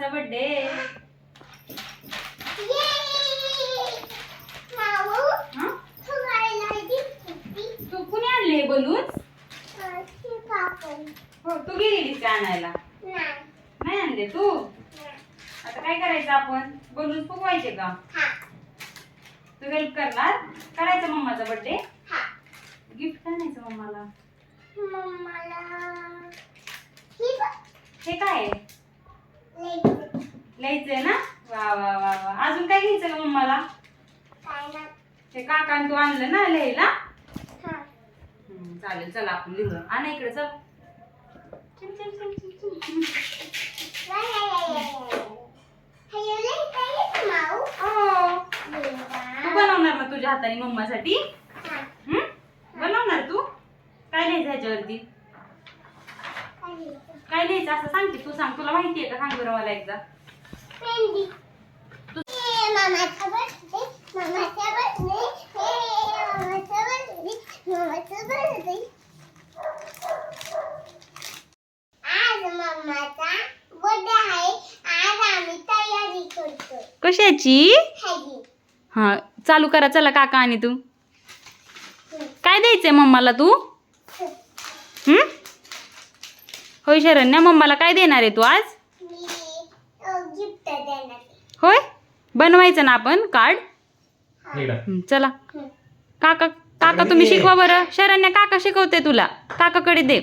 मम्माचा birthday तू कुणी आणले balloon हो तू गेलेलीस का आणायला? नाही आणले तू? आता काय करायचं आपण? बलून फुगवायचे का? तू हेल्प करणार? करायचा मम्माचा बर्थडे गिफ्ट आणायचं मम्माला. हे काय आहे? लिहायचंय ना? वा वा वा वा. अजून काय घ्यायचं का मम्माला ते काकान तू आणलं ना लिहायला? चालेल चला आपण लिहू आणा इकडे चल. हो. तू बनवणार ना तुझ्या हाताने मम्मासाठी? बनवणार तू? काय लिहायचं ह्याच्यावरती? काय लिहायचं? असं सांगते तू सांग. तुला माहिती आहे का? सांग बरं मला एकदा. कशाची? हा चालू करा. चला काका आणि तू. काय द्यायचंय मम्माला तू? हम्म? होय शरण्या मम्माला काय देणार आहे तू आज मी गिफ्ट देणार आहे. होय बनवायचं ना आपण कार्ड चला. काका काका तुम्ही शिकवा बरं. शरण्या काका शिकवते तुला. काकाकडे दे.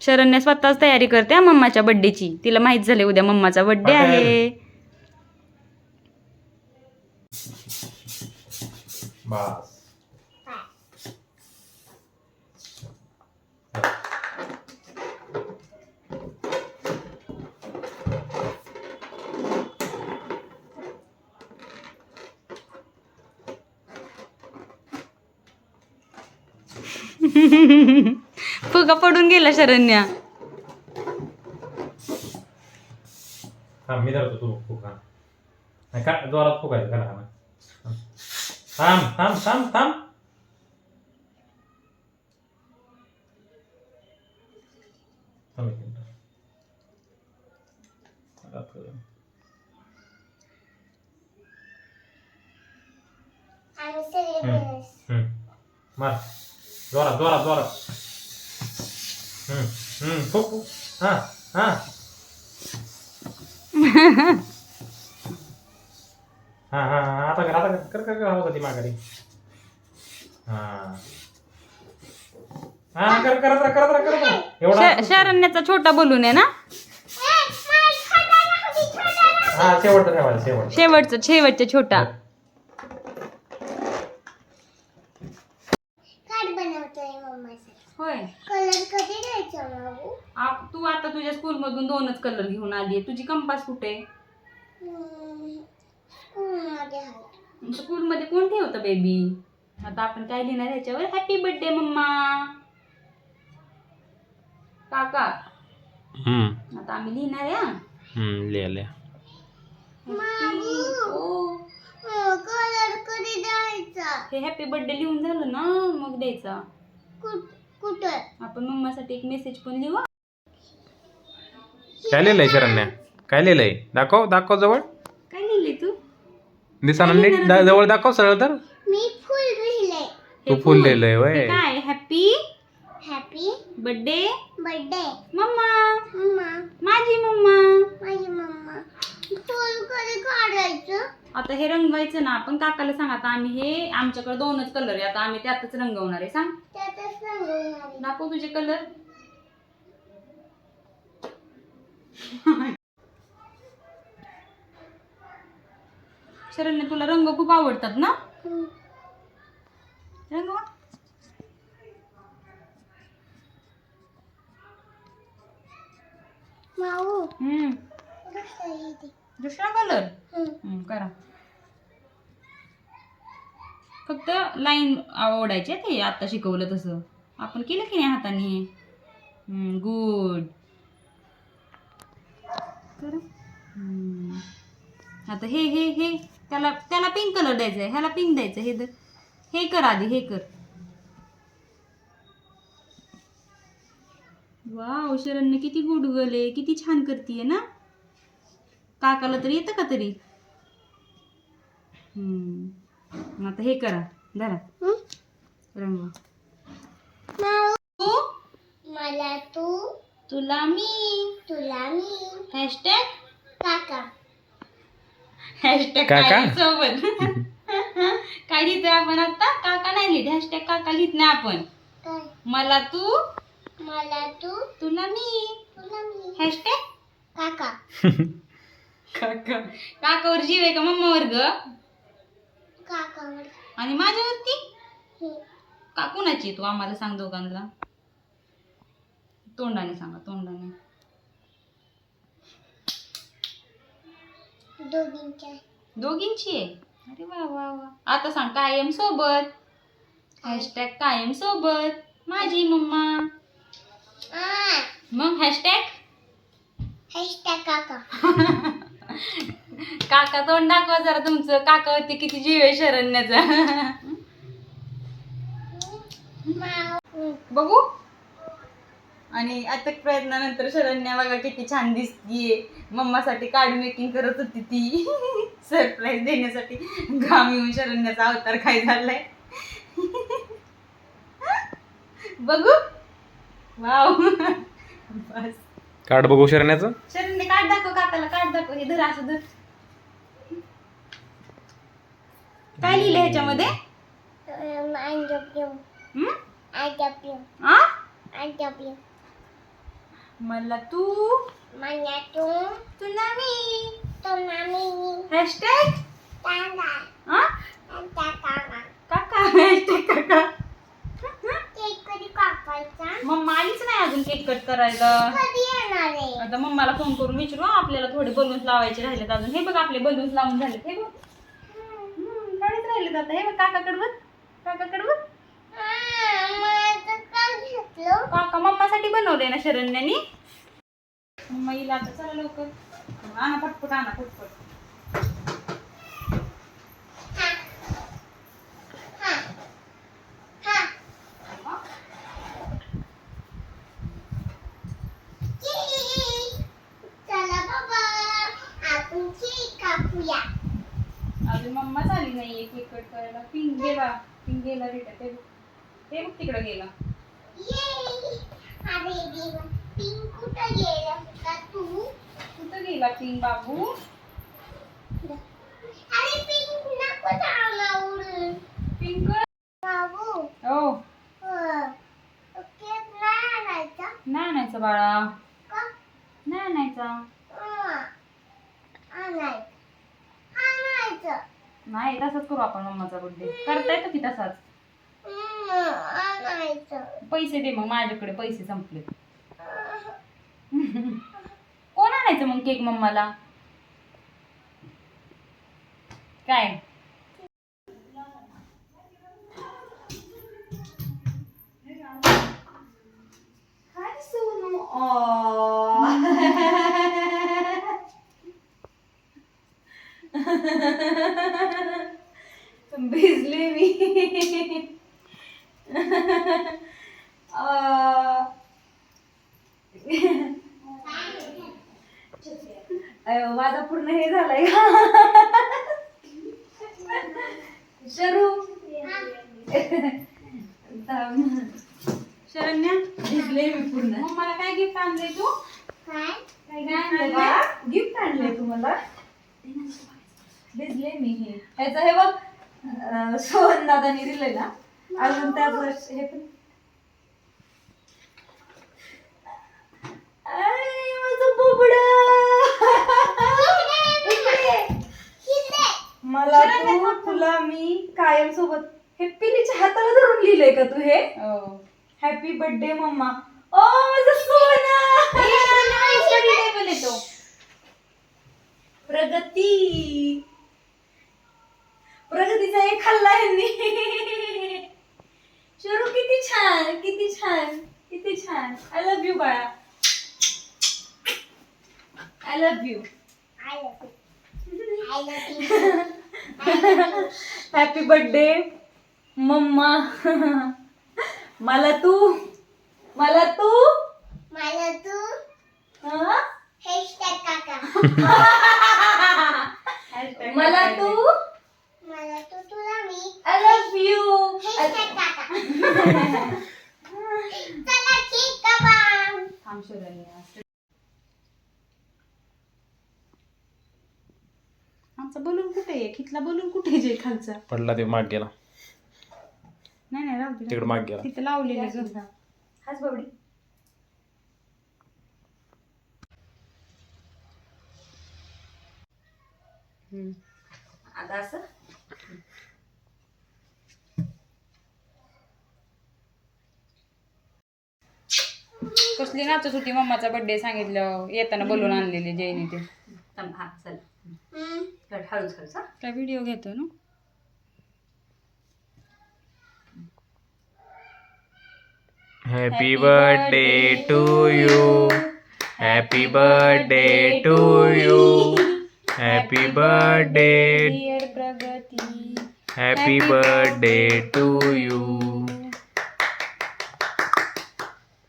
शरण्या स्वतःच तयारी करते हा मम्माच्या बड्डेची तिला माहीत झाले उद्या मम्माचा बड्डे आहे. बस. फुगा पडून गेला शरण्या थांब मी धरतो तू फुक हा नाही का जोरात फुकायचं का ना थांब थांब थांब थांब थांब एक मिनिट. आता हं. हम्म. मार जोरात जोरात जोरात हम्म हम्म फुक फुक हा हा हा हा हा आता कर आता कर कर कर कर हवं ती माघारी हा हा कर करत राहा करत राहा करत राहा एवढा श- शरण्याचा छोटा बोलून आहे ना? हा शेवटचं ठेवायचं शेवट शेवटचं शेवटचं छोटा कार्ड बनवतोय मम्मासाठी होय कलर कधी द्यायचा बाबू आप- तू आता तुझ्या स्कूल मधून दोनच कलर घेऊन आली तुझी कंपास कुठे? स्कूलमध्ये आहे. स्कूल मध्ये कोण ठेवतं बेबी आता आपण काय लिहिणार ह्याच्यावर हॅपी बर्थडे मम्मा. काका. आता आम्ही लिहिणार आहे हा. हम्म ले ले Happy- ओ, कलर कधी द्यायचा? हे हॅपी बर्थडे लिहून झालं ना मग द्यायचा. आपण मम्मासाठी एक मेसेज पण लिहू काय लिहिलंय शरण्या? काय लिहिलंय? दाखव दाखव जवळ. काय लिहिलंय तू? दिसाना नीट दा- जवळ दाखव सरळ तर. मी फुल लिहिलंय. तू फुल लिहिलंय हे वय. काय? Happy happy birthday birthday mamma mamma माझी मम्मा माझी मम्मा फुल कधी काढायचं? आता हे रंगवायचं ना आपण काकाला सांग आता आम्ही हे आमच्याकडे दोनच कलर आहे. आता आम्ही त्यातच रंगवणार आहे सांग. त्यातच सांगणार आहे. दाखव तुझे कलर शरण्य तुला रंग खूप आवडतात ना? हम्म. ते? दुसरा कलर. करा. फक्त लाईन ओढायचे ते आता शिकवलं तसं. आपण केलं की नाही हाताने? गुड करा. हम्म. आता हे हे हे त्याला त्याला पिंक कलर द्यायचा आहे ह्याला पिंक द्यायचं हे द- हे कर आधी हे कर. वाव शरण्य किती गुडगले किती छान करतीये ना? काकाला तरी येतं का तरी? हम्म. आता हे करा धरा. रंग मला तू तुला मी. तुला मी. हॅशटॅग? काका. हॅशटॅग काका? सोबत काय लिहितोय आपण आता? काका नाही लिहित. हॅशटॅग काका लिहित नाही आपण. काय? मला तू. मला तू. तुला मी. तुला मी. हॅशटॅग? काका. काका. काकावर जीव आहे का मम्मावर ग? काकावर. आणि माझ्यावरती? हे. का कुणाची आहे तू? आम्हाला सांग दोघांना. तोंडाने सांगा तोंडाने. दोघींची आहे? अरे वा वा वा. आता सांग कायम सोबत. हॅशटॅग कायम सोबत. माझी मम्मा. मग हॅशटॅग? हॅशटॅग काका. काका तोंड दाखवा जरा तुमचं. काकावरती किती जीव आहे शरण्याचा. बघू. आणि आता प्रयत्नानंतर शरण्या बघा किती छान दिसतीये. मम्मासाठी कार्ड मेकिंग करत होती ती. सरप्राईज देण्यासाठी घाम येऊन शरण्याचा अवतार काय झालाय? बघू. वाव बस. कार्ड बघू शरण्याचं? शरण्य कार्ड दाखव काकाला कार्ड दाखव. हे धर असं धर. काय लिहिलं ह्याच्यामध्ये? आय डब्ल्यू हं? आय डब्ल्यू आ? आय डब्ल्यू मला तू. मला तू. तुला मी तुला मी हॅशटॅग काका काका. हॅशटॅग काका. केक कधी कापायचा? मम्मा आलीच नाही अजून केक कट करायला. कधी येणार आहे? आता मम्माला फोन करून विचारू हा, आपल्याला थोडे बलून्स लावायचे राहिलेत अजून. हे बघ आपले बलून्स लावून झालेत. हे बघ. हम्म, राहिलेत आता. हे बघ काकाकडे बघ. काकाकडे बघ. काका मम्मासाठी बनवले ना शरण्यानी. मम्मा येईल आता चला लवकर. आणा पटपट आणा पटपट. अजून मम्माच आली नाहीये केक कट करायला. पिंक गेला पिंक गेला रिटा ते बघ. ते बघ तिकडं गेला ये अरे देवा पिंक कुठं गेला होता तू पिंक बाबू अरे पिंक बाबू. हो. हो. नाही आणायचा. बाळा. नाही आणायचा. हा. नाही तसाच करू आपण मम्माचा बर्थडे करता येतो की तसाच? पैसे दे मग माझ्याकडे पैसे संपले आणायचं मग केक मम्माला? काय? सोनू भिजले मी आ. अयो, माझा पूर्ण हे झालाय शरू. शरण्या भिजले मी पूर्ण. मग मला काय गिफ्ट आणलंय तू? काय? काय आणलंय? गिफ्ट आणलंय तू मला भिजले मी हे. ह्याचं हे बघ सोहन दादानी दिलंय ना? अजून त्याचं हे पण. माझं बोबडं. इकडे. मला तू तुला मी कायम सोबत हे पिलीच्या हाताला धरून लिहिलंय का तू हे? Happy birthday mamma. ओ माझं सोना! प्रगती. प्रगतीचा एक खाल्ला ह्यांनी शरू किती छान किती छान किती छान. आय लव्ह यू बाळा. I love you I love you. Happy birthday mamma मला तू मला तू मला तू मला तू मला तू तुला मी आय लव्ह यू काका थांब आमचा बलून कुठे आहे? खितला बलून कुठे आहे जे खालचा पडला ते माग गेला. नाही नाही राहू दे तिकडे माग गेला. तिथं लावलेलं ग हाच बाबडी. हम्म. आता असं? कसली नाचत होती मम्माचा बर्थडे सांगितलं. येताना बलून आणलेले जयने ते हा चल. हळूच हळूच काय व्हिडिओ घेतो ना? Happy birthday to you happy birthday to you happy birthday Pragati happy birthday to you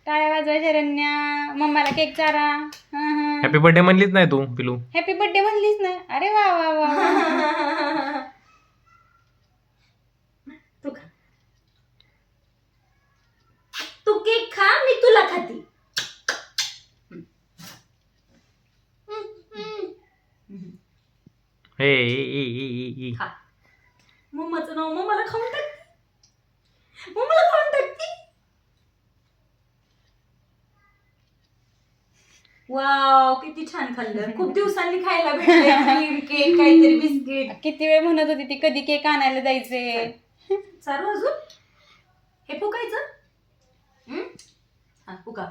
टाळ्या वाजवा शरण्या? मम्माला केक चारा. हॅपी बर्थडे म्हणलीच नाही तू पिलू. हॅपी बर्थडे म्हणलीच ना अरे वा वा वा वा. तू खा. तू केक खा मी तुला खाती. हे ए, ए, ए, ए, ए. खा मम्माचं नाव मम्माला खाऊन टाक मम्माला खाऊन टाकते वाव किती छान खाल्लं. खूप दिवसांनी खायला भेटलं केक काहीतरी बिस्किट किती वेळ म्हणत होती ती कधी केक आणायला जायचे चालू अजून? हे फुकायचं हं? हा फुका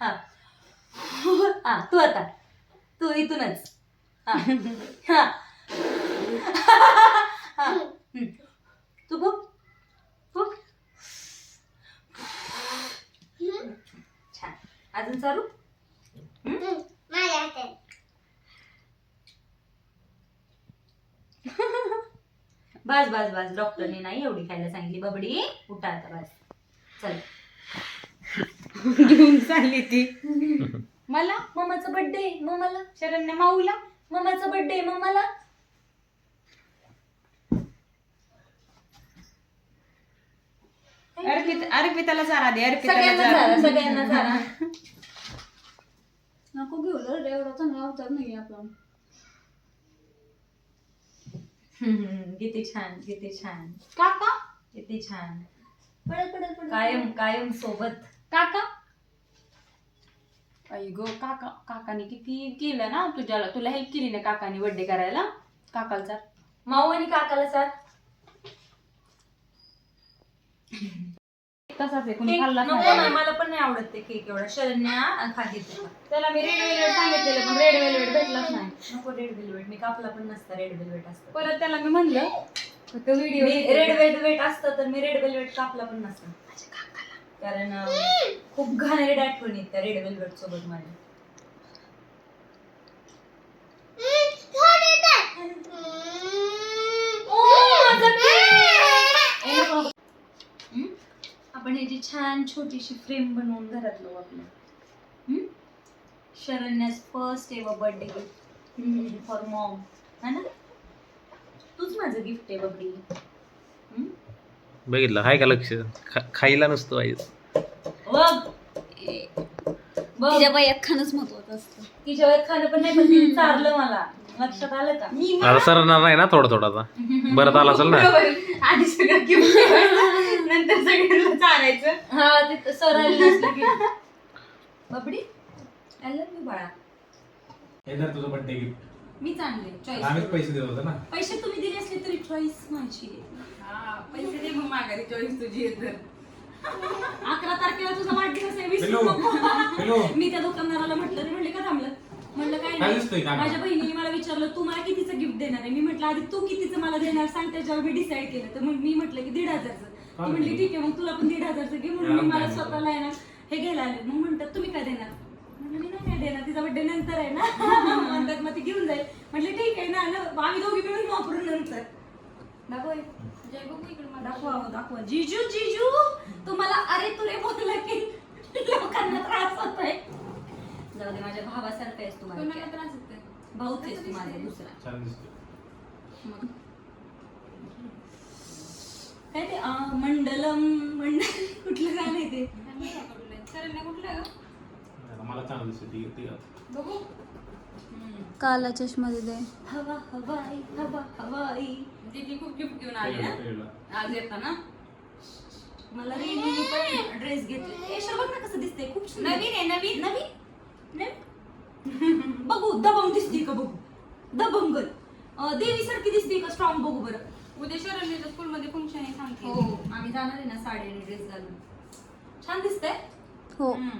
हा. हा तू आता. तू इथूनच. हा. हा. हा. हं. तू फुक फुक छान अजून चालू? बस बस बस. डॉक्टरने नाही एवढी खायला सांगितली. बबडी उठा आता बस. चल. घेऊन चालली ती. मला मम्माचा बर्थडे मम्माला शरण्या माऊला मम्माचा बर्थडे मम्माला अर्पित अर्पिताला चारा दे अर्पिताला सगळ्यांना चारा. झाला सगळ्यांना झाला नको घेऊ रे एवढा चांगला अवतार नाही आपला किती छान किती छान. काका? किती छान. पडत पडत पडत कायम कायम सोबत. काका? आई गो काका काकाने किती केलं ना तुझ्याला? तुला हेल्प केली ना काकाने बर्थडे करायला? काकाला चार. माऊ आणि काकाला साथ तसाच आहे कुणी खाल्ला नको नाही, मला पण नाही आवडत ते केक एवढा. शरण्या खाते तू. खा. त्याला मी रेड वेलवेट सांगितलेलं पण रेड वेलवेट भेटलाच नाही. नको रेड वेलवेट मी कापला पण नसता रेड वेलवेट असतं. परत त्याला मी म्हणलं तो व्हिडिओ मी रेड वेलवेट असतं तर मी रेड वेलवेट कापला पण नसता. कारण खूप घाणेरड्या आठवणी आहेत त्या रेड वेलवेट सोबत माझ्या हम्म. थोडे तर. हम्म. हम्म? आपण ह्याची छान छोटीशी फ्रेम बनवून घरात लावू आपल्या हम्म? शरण्यास first ever birthday gift for mom है ना? तूच माझं गिफ्ट आहे बबडी. हम्म? बघितलं. हाय का लक्ष? खायला नसतं बघ. तिच्या वयात खाणंच महत्वाचं असतं. तिच्या वयात खाणं पण नाही पण तिने चारलं मला. लक्षात आलं का? आता सरणार नाही ना थोडा थोडा आता. बरं आला असेल ना? आधी सगळं नंतर सगळ्यांना चारायचं हा ते सर आले नसलं की. बबडी आय लव्ह यू बाळा. हे जर तुझं बर्थडे गिफ्ट मीच आणले आम्हीच चॉईस पैसे देत होतो ना. पैसे तुम्ही दिले असले तरी चॉईस माझी आहे. हा, पैसे दे मग माघारी चॉईस तुझी आहे तर. अकरा तारखेला तुझा वाढदिवस आहे विसरू हॅलो नको हॅलो मी त्या दुकानदाराला म्हटलं ते म्हणले का थांबलं? म्हणलं काय काय नाही. दिसतोय का? माझ्या बहिणीने मला विचारलं तू मला कितीचं गिफ्ट देणार आहे? मी म्हटलं आधी तू कितीचं मला देणार? सांग त्याच्यावर मी डिसाईड केलं. तर मग मी म्हटलं की दीड हजारचं. ती म्हणली ठीक आहे मग तुला पण दीड हजारचं घे म्हणून मी मला स्वतःला आहे ना हे घ्यायला आले. मग म्हणतात तुम्ही काय देणार? म्हणलं, मी नाही काय देणार. तिचा बड्डे नंतर आहे ना. म्हणतात मग ती घेऊन जाईल. म्हटलं ठीक आहे ना न- आम्ही दोघी मिळून वापरून नंतर. दाखव. जय बघू इकडे मला दाखवा अहो, दाखवा. जिजू जिजू तुम्हाला अरे तुरे बोललं की लोकांना त्रास होतोय. जाऊ दे माझ्या भावासारखा आहेस तू माझ्या कोणाला त्रास होतोय? भाऊच आहेस तू माझा दुसरा. छान दिसतो मग. काय ते अं, मंडलम मंडल कुठलं गाणं आहे ते? सरांना कुठलं ग? मला चांगलं दिसतो ती ती बघू. काला चष्मा दे हवा हवाई हवा हवाई. दीदी खूप गिफ्ट घेऊन आली ना. आज येताना मला रेनी पण ड्रेस घेतले. ए, बघ ना कसं दिसतंय. खूप सुंदर. नवीन आहे नवीन. नवीन? नवीन? बघू दबंग दिसते का बघू? दबंगल देवी सारखी दिसते का? स्ट्रॉंग बघू बरं. उद्या शरणीच्या स्कूल मध्ये फंक्शन आहे सांगते. हो आम्ही जाणार आहे ना साडी आणि ड्रेस घालून. छान दिसतंय? हो. हम्म.